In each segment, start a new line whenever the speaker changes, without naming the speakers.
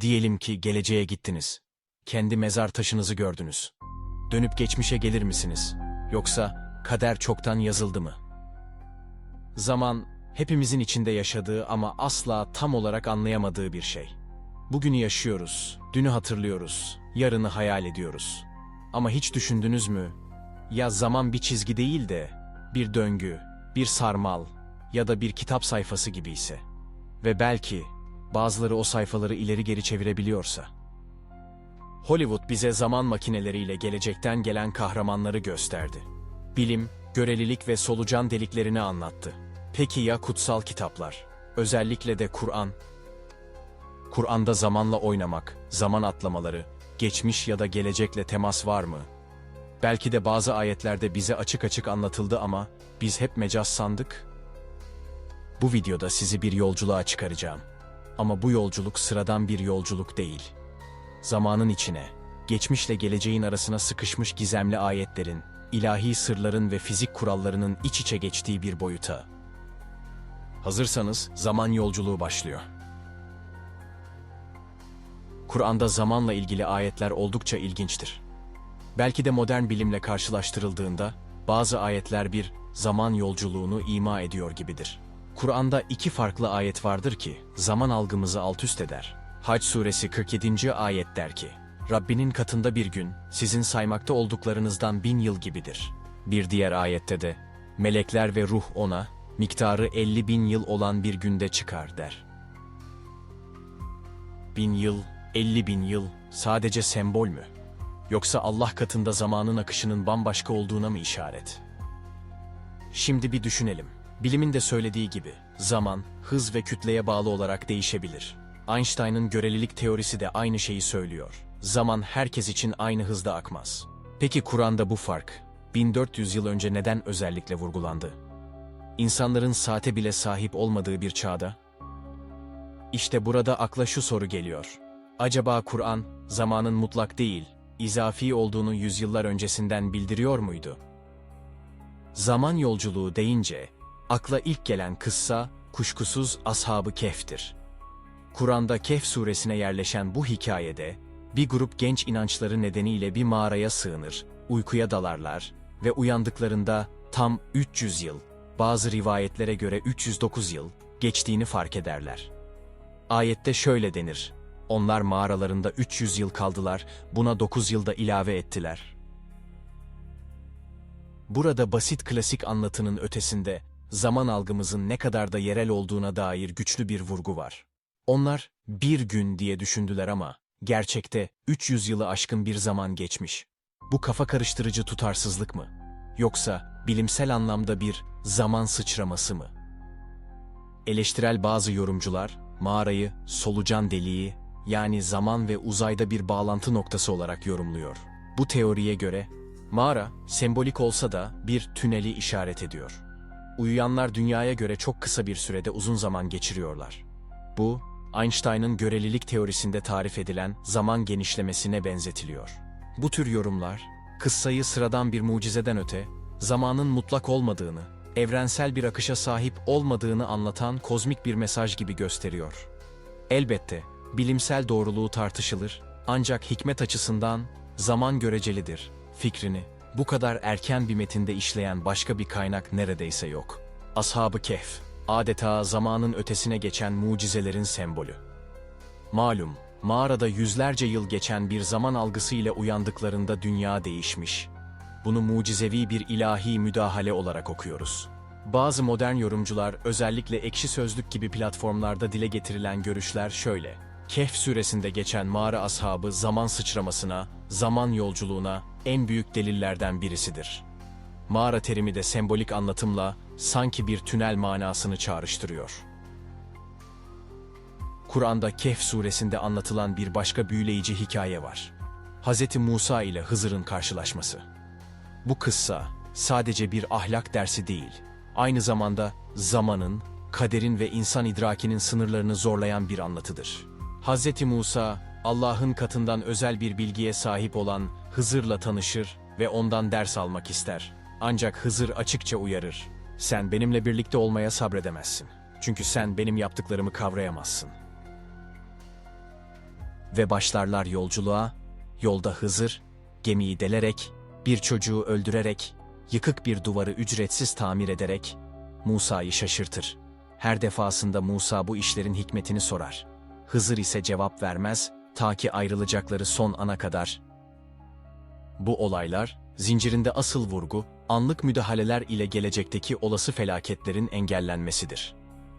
Diyelim ki geleceğe gittiniz. Kendi mezar taşınızı gördünüz. Dönüp geçmişe gelir misiniz? Yoksa kader çoktan yazıldı mı? Zaman hepimizin içinde yaşadığı ama asla tam olarak anlayamadığı bir şey. Bugünü yaşıyoruz, dünü hatırlıyoruz, yarını hayal ediyoruz. Ama hiç düşündünüz mü? Ya zaman bir çizgi değil de bir döngü, bir sarmal ya da bir kitap sayfası gibi ise ve belki bazıları o sayfaları ileri geri çevirebiliyorsa. Hollywood bize zaman makineleriyle gelecekten gelen kahramanları gösterdi. Bilim, görelilik ve solucan deliklerini anlattı. Peki ya kutsal kitaplar? Özellikle de Kur'an. Kur'an'da zamanla oynamak, zaman atlamaları, geçmiş ya da gelecekle temas var mı? Belki de bazı ayetlerde bize açık açık anlatıldı ama biz hep mecaz sandık. Bu videoda sizi bir yolculuğa çıkaracağım. Ama bu yolculuk sıradan bir yolculuk değil. Zamanın içine, geçmişle geleceğin arasına sıkışmış gizemli ayetlerin, ilahi sırların ve fizik kurallarının iç içe geçtiği bir boyuta. Hazırsanız zaman yolculuğu başlıyor. Kur'an'da zamanla ilgili ayetler oldukça ilginçtir. Belki de modern bilimle karşılaştırıldığında bazı ayetler bir zaman yolculuğunu ima ediyor gibidir. Kur'an'da iki farklı ayet vardır ki zaman algımızı alt üst eder. Hac suresi 47. ayet der ki, Rabbinin katında bir gün sizin saymakta olduklarınızdan bin yıl gibidir. Bir diğer ayette de, melekler ve ruh ona, miktarı 50 bin yıl olan bir günde çıkar der. Bin yıl, 50 bin yıl sadece sembol mü? Yoksa Allah katında zamanın akışının bambaşka olduğuna mı işaret? Şimdi bir düşünelim. Bilimin de söylediği gibi zaman, hız ve kütleye bağlı olarak değişebilir. Einstein'ın görelilik teorisi de aynı şeyi söylüyor. Zaman herkes için aynı hızda akmaz. Peki Kur'an'da bu fark 1400 yıl önce neden özellikle vurgulandı? İnsanların saate bile sahip olmadığı bir çağda? İşte burada akla şu soru geliyor. Acaba Kur'an zamanın mutlak değil, izafi olduğunu yüzyıllar öncesinden bildiriyor muydu? Zaman yolculuğu deyince akla ilk gelen kıssa kuşkusuz Ashab-ı Kehf'tir. Kur'an'da Kehf suresine yerleşen bu hikayede bir grup genç inançları nedeniyle bir mağaraya sığınır, uykuya dalarlar ve uyandıklarında tam 300 yıl, bazı rivayetlere göre 309 yıl geçtiğini fark ederler. Ayette şöyle denir: Onlar mağaralarında 300 yıl kaldılar, buna 9 yılda ilave ettiler. Burada basit klasik anlatının ötesinde zaman algımızın ne kadar da yerel olduğuna dair güçlü bir vurgu var. Onlar bir gün diye düşündüler ama gerçekte 300 yılı aşkın bir zaman geçmiş. Bu kafa karıştırıcı tutarsızlık mı? Yoksa bilimsel anlamda bir zaman sıçraması mı? Eleştirel bazı yorumcular mağarayı solucan deliği yani zaman ve uzayda bir bağlantı noktası olarak yorumluyor. Bu teoriye göre mağara sembolik olsa da bir tüneli işaret ediyor. Uyuyanlar dünyaya göre çok kısa bir sürede uzun zaman geçiriyorlar. Bu, Einstein'ın görelilik teorisinde tarif edilen zaman genişlemesine benzetiliyor. Bu tür yorumlar, kıssayı sıradan bir mucizeden öte, zamanın mutlak olmadığını, evrensel bir akışa sahip olmadığını anlatan kozmik bir mesaj gibi gösteriyor. Elbette, bilimsel doğruluğu tartışılır, ancak hikmet açısından zaman görecelidir fikrini bu kadar erken bir metinde işleyen başka bir kaynak neredeyse yok. Ashab-ı Kehf, adeta zamanın ötesine geçen mucizelerin sembolü. Malum, mağarada yüzlerce yıl geçen bir zaman algısı ile uyandıklarında dünya değişmiş. Bunu mucizevi bir ilahi müdahale olarak okuyoruz. Bazı modern yorumcular özellikle ekşi sözlük gibi platformlarda dile getirilen görüşler şöyle. Kehf suresinde geçen mağara ashabı zaman sıçramasına, zaman yolculuğuna en büyük delillerden birisidir. Mağara terimi de sembolik anlatımla sanki bir tünel manasını çağrıştırıyor. Kur'an'da Kehf suresinde anlatılan bir başka büyüleyici hikaye var. Hz. Musa ile Hızır'ın karşılaşması. Bu kıssa sadece bir ahlak dersi değil, aynı zamanda zamanın, kaderin ve insan idrakinin sınırlarını zorlayan bir anlatıdır. Hz. Musa, Allah'ın katından özel bir bilgiye sahip olan Hızır'la tanışır ve ondan ders almak ister. Ancak Hızır açıkça uyarır. Sen benimle birlikte olmaya sabredemezsin. Çünkü sen benim yaptıklarımı kavrayamazsın. ve başlarlar yolculuğa. Yolda Hızır, gemiyi delerek, bir çocuğu öldürerek, yıkık bir duvarı ücretsiz tamir ederek Musa'yı şaşırtır. Her defasında Musa bu işlerin hikmetini sorar. Hızır ise cevap vermez ta ki ayrılacakları son ana kadar. Bu olaylar, zincirinde asıl vurgu, anlık müdahaleler ile gelecekteki olası felaketlerin engellenmesidir.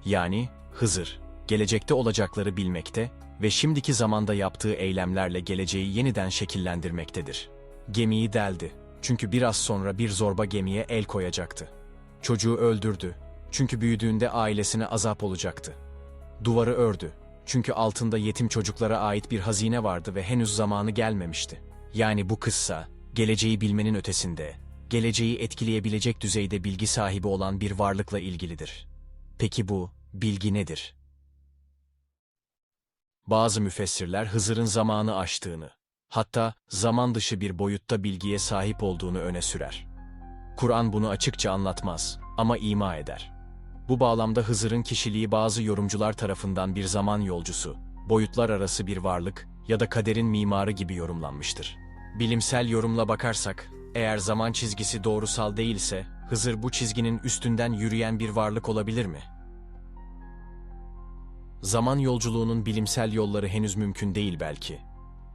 Yani Hızır, gelecekte olacakları bilmekte ve şimdiki zamanda yaptığı eylemlerle geleceği yeniden şekillendirmektedir. Gemiyi deldi. Çünkü biraz sonra bir zorba gemiye el koyacaktı. Çocuğu öldürdü. Çünkü büyüdüğünde ailesine azap olacaktı. Duvarı ördü. Çünkü altında yetim çocuklara ait bir hazine vardı ve henüz zamanı gelmemişti. Yani bu kıssa, geleceği bilmenin ötesinde, geleceği etkileyebilecek düzeyde bilgi sahibi olan bir varlıkla ilgilidir. Peki bu, bilgi nedir? Bazı müfessirler Hızır'ın zamanı aştığını, hatta zaman dışı bir boyutta bilgiye sahip olduğunu öne sürer. Kur'an bunu açıkça anlatmaz ama ima eder. Bu bağlamda Hızır'ın kişiliği bazı yorumcular tarafından bir zaman yolcusu, boyutlar arası bir varlık ya da kaderin mimarı gibi yorumlanmıştır. Bilimsel yorumla bakarsak, eğer zaman çizgisi doğrusal değilse, Hızır bu çizginin üstünden yürüyen bir varlık olabilir mi? Zaman yolculuğunun bilimsel yolları henüz mümkün değil belki.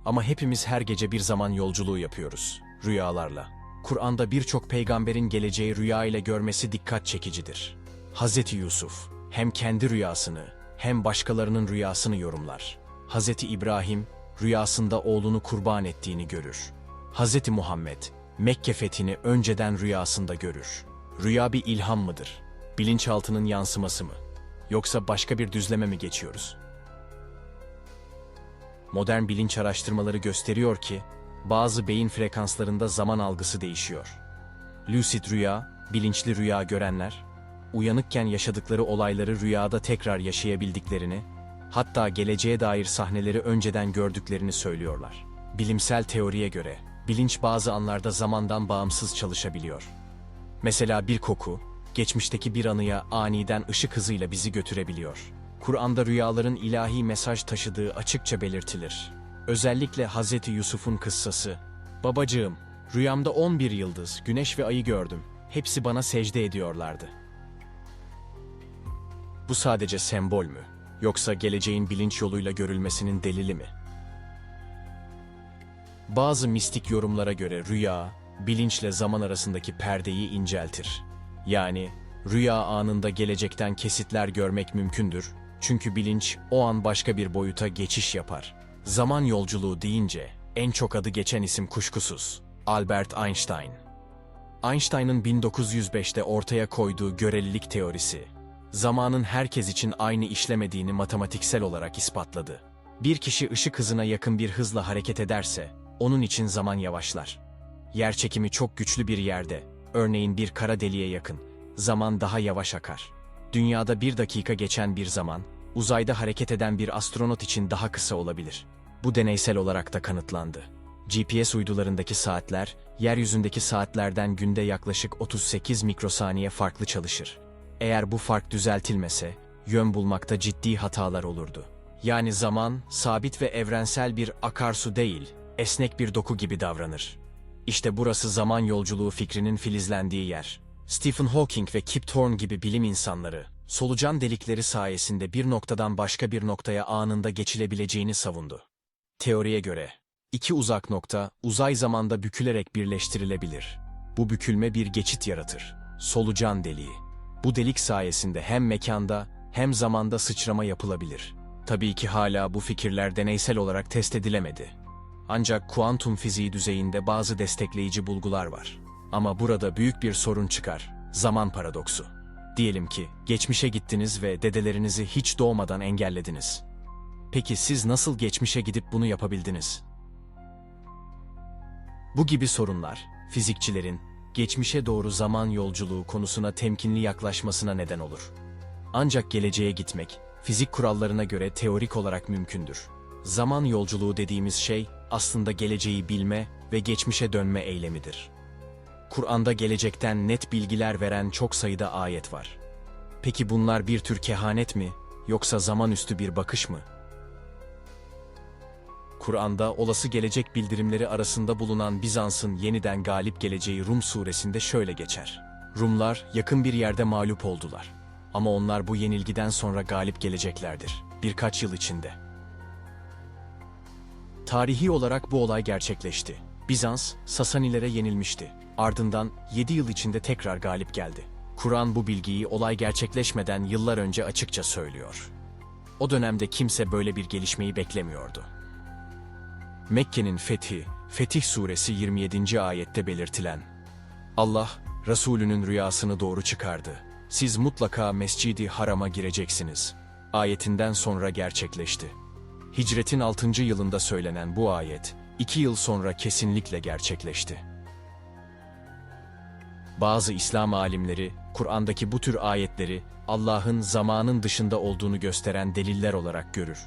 Ama hepimiz her gece bir zaman yolculuğu yapıyoruz, rüyalarla. Kur'an'da birçok peygamberin geleceği rüya ile görmesi dikkat çekicidir. Hz. Yusuf hem kendi rüyasını hem başkalarının rüyasını yorumlar. Hz. İbrahim rüyasında oğlunu kurban ettiğini görür. Hz. Muhammed Mekke fethini önceden rüyasında görür. Rüya bir ilham mıdır? Bilinçaltının yansıması mı? Yoksa başka bir düzleme mi geçiyoruz? Modern bilinç araştırmaları gösteriyor ki, bazı beyin frekanslarında zaman algısı değişiyor. Lucid rüya, bilinçli rüya görenler, uyanıkken yaşadıkları olayları rüyada tekrar yaşayabildiklerini, hatta geleceğe dair sahneleri önceden gördüklerini söylüyorlar. Bilimsel teoriye göre, bilinç bazı anlarda zamandan bağımsız çalışabiliyor. Mesela bir koku, geçmişteki bir anıya aniden ışık hızıyla bizi götürebiliyor. Kur'an'da rüyaların ilahi mesaj taşıdığı açıkça belirtilir. Özellikle Hz. Yusuf'un kıssası. Babacığım, rüyamda 11 yıldız, güneş ve ayı gördüm. Hepsi bana secde ediyorlardı. Bu sadece sembol mü? Yoksa geleceğin bilinç yoluyla görülmesinin delili mi? Bazı mistik yorumlara göre rüya, bilinçle zaman arasındaki perdeyi inceltir. Yani rüya anında gelecekten kesitler görmek mümkündür. Çünkü bilinç o an başka bir boyuta geçiş yapar. Zaman yolculuğu deyince en çok adı geçen isim kuşkusuz Albert Einstein. Einstein'ın 1905'te ortaya koyduğu görelilik teorisi, zamanın herkes için aynı işlemediğini matematiksel olarak ispatladı. Bir kişi ışık hızına yakın bir hızla hareket ederse, onun için zaman yavaşlar. Yer çekimi çok güçlü bir yerde, örneğin bir kara deliğe yakın, zaman daha yavaş akar. Dünyada bir dakika geçen bir zaman, uzayda hareket eden bir astronot için daha kısa olabilir. Bu deneysel olarak da kanıtlandı. GPS uydularındaki saatler, yeryüzündeki saatlerden günde yaklaşık 38 mikrosaniye farklı çalışır. Eğer bu fark düzeltilmese, yön bulmakta ciddi hatalar olurdu. Yani zaman, sabit ve evrensel bir akarsu değil, esnek bir doku gibi davranır. İşte burası zaman yolculuğu fikrinin filizlendiği yer. Stephen Hawking ve Kip Thorne gibi bilim insanları, solucan delikleri sayesinde bir noktadan başka bir noktaya anında geçilebileceğini savundu. Teoriye göre, iki uzak nokta uzay zamanda bükülerek birleştirilebilir. Bu bükülme bir geçit yaratır. Solucan deliği. Bu delik sayesinde hem mekanda hem zamanda sıçrama yapılabilir. Tabii ki hala bu fikirler deneysel olarak test edilemedi. Ancak kuantum fiziği düzeyinde bazı destekleyici bulgular var. Ama burada büyük bir sorun çıkar. Zaman paradoksu. Diyelim ki geçmişe gittiniz ve dedelerinizi hiç doğmadan engellediniz. Peki siz nasıl geçmişe gidip bunu yapabildiniz? Bu gibi sorunlar fizikçilerin geçmişe doğru zaman yolculuğu konusuna temkinli yaklaşmasına neden olur. Ancak geleceğe gitmek fizik kurallarına göre teorik olarak mümkündür. Zaman yolculuğu dediğimiz şey aslında geleceği bilme ve geçmişe dönme eylemidir. Kur'an'da gelecekten net bilgiler veren çok sayıda ayet var. Peki bunlar bir tür kehanet mi yoksa zamanüstü bir bakış mı? Kur'an'da olası gelecek bildirimleri arasında bulunan Bizans'ın yeniden galip geleceği Rum suresinde şöyle geçer. Rumlar yakın bir yerde mağlup oldular. Ama onlar bu yenilgiden sonra galip geleceklerdir. Birkaç yıl içinde. Tarihi olarak bu olay gerçekleşti. Bizans, Sasanilere yenilmişti. Ardından 7 yıl içinde tekrar galip geldi. Kur'an bu bilgiyi olay gerçekleşmeden yıllar önce açıkça söylüyor. O dönemde kimse böyle bir gelişmeyi beklemiyordu. Mekke'nin fethi, Fetih suresi 27. ayette belirtilen Allah, Resulünün rüyasını doğru çıkardı. Siz mutlaka Mescidi Haram'a gireceksiniz. Ayetinden sonra gerçekleşti. Hicretin 6. yılında söylenen bu ayet, 2 yıl sonra kesinlikle gerçekleşti. Bazı İslam alimleri, Kur'an'daki bu tür ayetleri Allah'ın zamanın dışında olduğunu gösteren deliller olarak görür.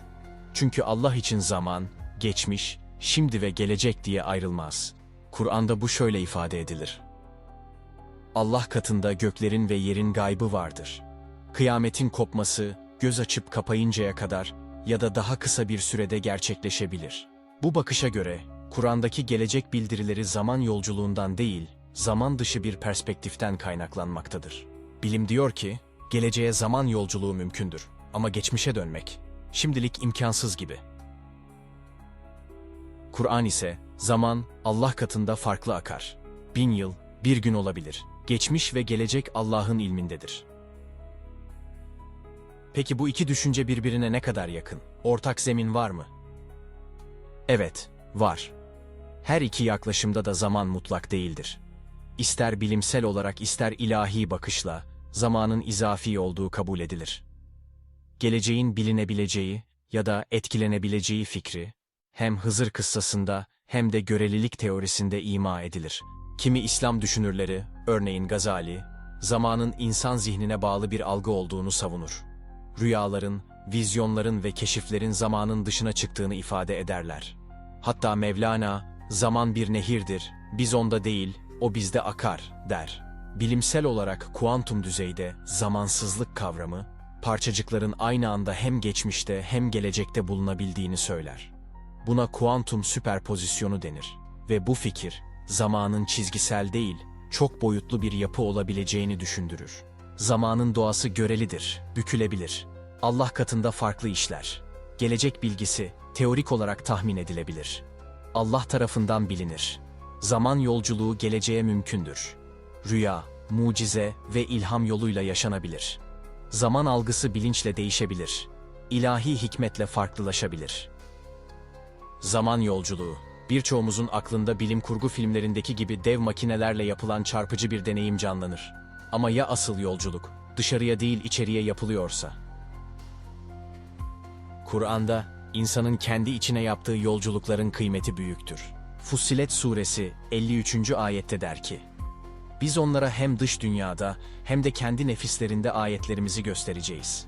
Çünkü Allah için zaman, geçmiş, şimdi ve gelecek diye ayrılmaz. Kur'an'da bu şöyle ifade edilir. Allah katında göklerin ve yerin gaybı vardır. Kıyametin kopması, göz açıp kapayıncaya kadar ya da daha kısa bir sürede gerçekleşebilir. Bu bakışa göre, Kur'an'daki gelecek bildirileri zaman yolculuğundan değil, zaman dışı bir perspektiften kaynaklanmaktadır. Bilim diyor ki, geleceğe zaman yolculuğu mümkündür ama geçmişe dönmek, şimdilik imkansız gibi. Kur'an ise, zaman Allah katında farklı akar. Bin yıl, bir gün olabilir. Geçmiş ve gelecek Allah'ın ilmindedir. Peki bu iki düşünce birbirine ne kadar yakın? Ortak zemin var mı? Evet, var. Her iki yaklaşımda da zaman mutlak değildir. İster bilimsel olarak ister ilahi bakışla zamanın izafi olduğu kabul edilir. Geleceğin bilinebileceği ya da etkilenebileceği fikri hem Hızır kıssasında hem de görelilik teorisinde ima edilir. Kimi İslam düşünürleri, örneğin Gazali, zamanın insan zihnine bağlı bir algı olduğunu savunur. Rüyaların, vizyonların ve keşiflerin zamanın dışına çıktığını ifade ederler. Hatta Mevlana, zaman bir nehirdir, biz onda değil, o bizde akar, der. Bilimsel olarak kuantum düzeyde zamansızlık kavramı, parçacıkların aynı anda hem geçmişte hem gelecekte bulunabildiğini söyler. Buna kuantum süperpozisyonu denir ve bu fikir, zamanın çizgisel değil, çok boyutlu bir yapı olabileceğini düşündürür. Zamanın doğası görelidir, bükülebilir. Allah katında farklı işler. Gelecek bilgisi teorik olarak tahmin edilebilir. Allah tarafından bilinir. Zaman yolculuğu geleceğe mümkündür. Rüya, mucize ve ilham yoluyla yaşanabilir. Zaman algısı bilinçle değişebilir. İlahi hikmetle farklılaşabilir. Zaman yolculuğu, birçoğumuzun aklında bilim kurgu filmlerindeki gibi dev makinelerle yapılan çarpıcı bir deneyim canlanır. Ama ya asıl yolculuk, dışarıya değil içeriye yapılıyorsa? Kur'an'da insanın kendi içine yaptığı yolculukların kıymeti büyüktür. Fussilet suresi 53. ayette der ki, Biz onlara hem dış dünyada hem de kendi nefislerinde ayetlerimizi göstereceğiz.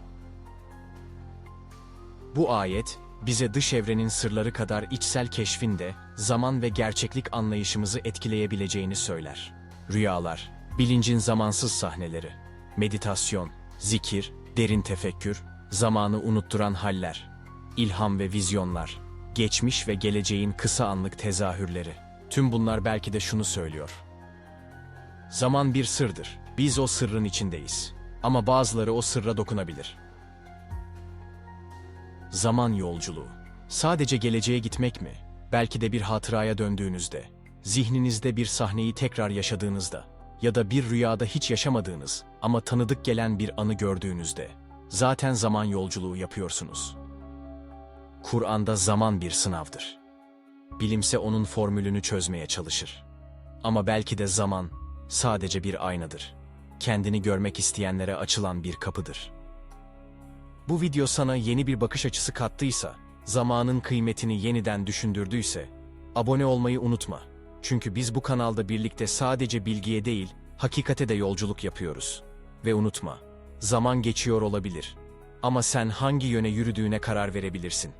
Bu ayet, bize dış evrenin sırları kadar içsel keşfin de zaman ve gerçeklik anlayışımızı etkileyebileceğini söyler. Rüyalar, bilincin zamansız sahneleri, meditasyon, zikir, derin tefekkür, zamanı unutturan haller, ilham ve vizyonlar, geçmiş ve geleceğin kısa anlık tezahürleri. Tüm bunlar belki de şunu söylüyor. Zaman bir sırdır. Biz o sırrın içindeyiz. Ama bazıları o sırra dokunabilir. Zaman yolculuğu. Sadece geleceğe gitmek mi? Belki de bir hatıraya döndüğünüzde, zihninizde bir sahneyi tekrar yaşadığınızda ya da bir rüyada hiç yaşamadığınız ama tanıdık gelen bir anı gördüğünüzde zaten zaman yolculuğu yapıyorsunuz. Kur'an'da zaman bir sınavdır. Bilimse onun formülünü çözmeye çalışır. Ama belki de zaman sadece bir aynadır. Kendini görmek isteyenlere açılan bir kapıdır. Bu video sana yeni bir bakış açısı kattıysa, zamanın kıymetini yeniden düşündürdüyse, abone olmayı unutma. Çünkü biz bu kanalda birlikte sadece bilgiye değil, hakikate de yolculuk yapıyoruz. Ve unutma, zaman geçiyor olabilir. Ama sen hangi yöne yürüdüğüne karar verebilirsin.